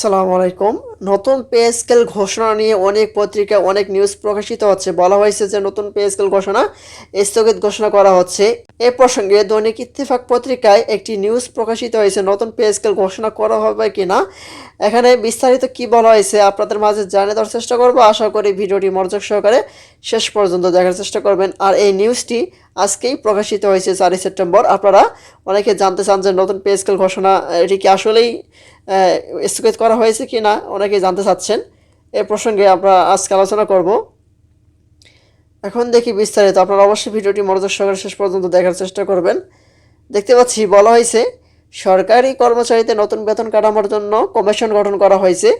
সালাম আলাইকুম। নতুন পে স্কেল ঘোষণা নিয়ে অনেক পত্রিকায় অনেক নিউজ প্রকাশিত হচ্ছে। বলা হয়েছে যে নতুন পে স্কেল ঘোষণা স্থগিত ঘোষণা করা হচ্ছে। এ প্রসঙ্গে দৈনিক ইত্তেফাক পত্রিকায় একটি নিউজ প্রকাশিত হয়েছে, নতুন পে স্কেল ঘোষণা করা হবে কি না এখানে বিস্তারিত কি বলা হয়েছে আপনাদের মাঝে জানিয়ে দেওয়ার চেষ্টা করব। আশা করি ভিডিওটি মনোযোগ সহকারে শেষ পর্যন্ত দেখার চেষ্টা করবেন। আর এই নিউজটি আজকেই প্রকাশিত হয়েছে চারই সেপ্টেম্বর। আপনারা অনেকে জানতে চান যে নতুন পে স্কেল ঘোষণা এটি কি আসলেই স্থগিত করা হয়েছে কি না অনেকেই জানতে চাচ্ছেন, এ প্রসঙ্গে আমরা আজকে আলোচনা করব। এখন দেখি বিস্তারিত, আপনারা অবশ্যই ভিডিওটি মনোযোগ সহকারে শেষ পর্যন্ত দেখার চেষ্টা করবেন। দেখতে পাচ্ছি, বলা হয়েছে, সরকারি কর্মচারীদের নতুন বেতন কাঠামোর জন্য কমিশন গঠন করা হয়েছে।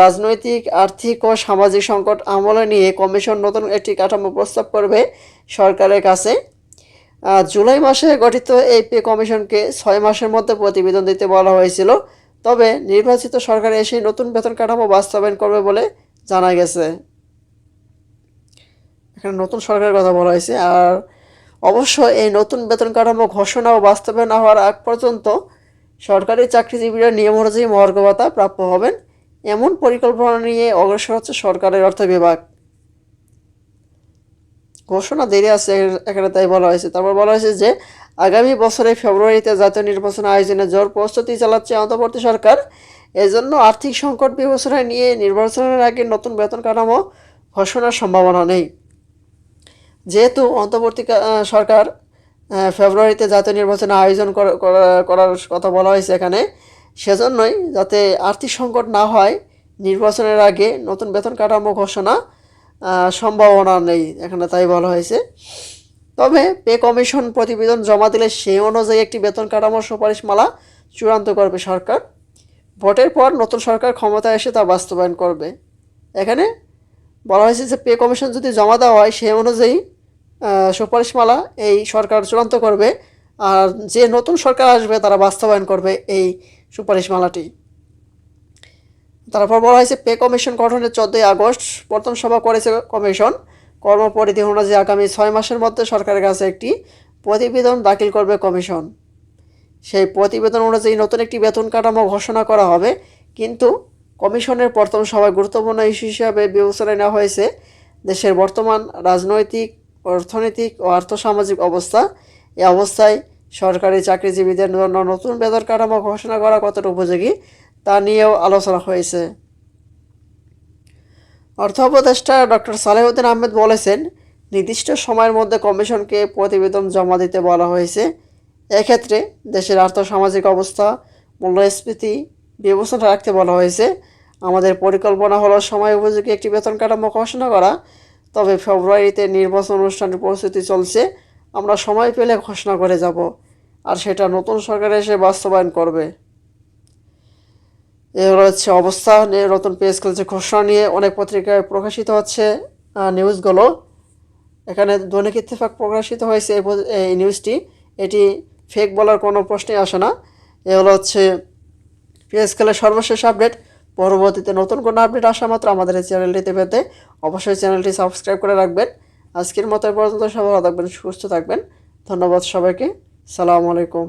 রাজনৈতিক, আর্থিক ও সামাজিক সংকট আমলে নিয়ে কমিশন নতুন একটি কাঠামো প্রস্তাব করবে সরকারের কাছে। জুলাই মাসে গঠিত এই পে কমিশনকে ছয় মাসের মধ্যে প্রতিবেদন দিতে বলা হয়েছিল। তবে নির্বাচিত সরকার এসে নতুন বেতন কাঠামো বাস্তবায়ন করবে বলে জানা গেছে। এখানে নতুন সরকারের কথা বলা হয়েছে। আর অবশ্য এই নতুন বেতন কাঠামো ঘোষণা ও বাস্তবায়ন না হওয়ার আগ পর্যন্ত সরকারি চাকরিজীবীরা নিয়ম অনুযায়ী মহার্ঘ প্রাপ্য হবেন। এমন পরিকল্পনা নিয়ে অগ্রসর হচ্ছে সরকারের অর্থ বিভাগ। ঘোষণা দেরি আছে এখানে তাই বলা হয়েছে। তারপর বলা হয়েছে যে আগামী বছরের ফেব্রুয়ারিতে জাতীয় নির্বাচন আয়োজনে জোর প্রস্তুতি চালাচ্ছে অন্তর্বর্তী সরকার। এজন্য আর্থিক সংকট বিবেচনায় নিয়ে নির্বাচনের আগে নতুন বেতন কাঠামো ঘোষণার সম্ভাবনা নেই। যেহেতু অন্তর্বর্তী সরকার ফেব্রুয়ারিতে জাতীয় নির্বাচন আয়োজন করা- করা- করার কথা বলা হয়েছে এখানে, সেজন্যই যাতে আর্থিক সংকট না হয়, নির্বাচনের আগে নতুন বেতন কাঠামো ঘোষণা সম্ভাবনা নেই, এখানে তাই বলা হয়েছে। তবে পে কমিশন প্রতিবেদন জমা দিলে সেই অনুযায়ী একটি বেতন কাঠামোর সুপারিশমালা চূড়ান্ত করবে সরকার। ভোটের পর নতুন সরকার ক্ষমতায় এসে তা বাস্তবায়ন করবে। এখানে বলা হয়েছে যে, পে কমিশন যদি জমা দেওয়া হয়, সে অনুযায়ী সুপারিশমালা এই সরকার চূড়ান্ত করবে। আর যে নতুন সরকার আসবে, তারা বাস্তবায়ন করবে এই সুপারিশমালাটি। তারপর বলা হয়েছে, পে কমিশন গঠনের চোদ্দোই আগস্ট প্রথম সভা করেছে কমিশন। কর্মপরিধি অনুযায়ী আগামী ছয় মাসের মধ্যে সরকারের কাছে একটি প্রতিবেদন দাখিল করবে কমিশন। সেই প্রতিবেদন অনুযায়ী নতুন একটি বেতন কাঠামো ঘোষণা করা হবে, কিন্তু কমিশনের প্রথম সভায় গুরুত্বপূর্ণ ইস্যু হিসাবে বিবেচনায় নেওয়া হয়েছে দেশের বর্তমান রাজনৈতিক, অর্থনৈতিক ও আর্থসামাজিক অবস্থা। এই অবস্থায় সরকারি চাকরিজীবীদের জন্য নতুন বেতন কাঠামো ঘোষণা করা কতটা উপযোগী তা নিয়েও আলোচনা হয়েছে। অর্থ উপদেষ্টা ডক্টর সালেহুদ্দিন আহমেদ বলেছেন, নির্দিষ্ট সময়ের মধ্যে কমিশনকে প্রতিবেদন জমা দিতে বলা হয়েছে। এক্ষেত্রে দেশের আর্থসামাজিক অবস্থা, মূল্যস্ফীতি বিবেচনা রাখতে বলা হয়েছে। আমাদের পরিকল্পনা হলো সময় উপযোগী একটি বেতন কাঠামো ঘোষণা করা। তবে ফেব্রুয়ারিতে নির্বাচন অনুষ্ঠানের প্রস্তুতি চলছে। আমরা সময় পেলে ঘোষণা করে যাব। আর সেটা নতুন সরকার এসে বাস্তবায়ন করবে। হচ্ছে অবস্থা নিয়ে নতুন পেজ যে ঘোষণা নিয়ে অনেক পত্রিকায় প্রকাশিত হচ্ছে নিউজগুলো। এখানে দৈনিক ইত্তেফাক প্রকাশিত হয়েছে এই নিউজটি। এটি ফেক বলার কোনো প্রশ্নই আসে না। এ হলো হচ্ছে, পিএস খেলের সর্বশেষ আপডেট। পরবর্তীতে নতুন কোনো আপডেট আসা মাত্র আমাদের এই চ্যানেলটিতে পেতে অবশ্যই চ্যানেলটি সাবস্ক্রাইব করে রাখবেন। আজকের মতো পর্যন্ত সবাই থাকবেন, সুস্থ থাকবেন। ধন্যবাদ সবাইকে। সালামু আলাইকুম।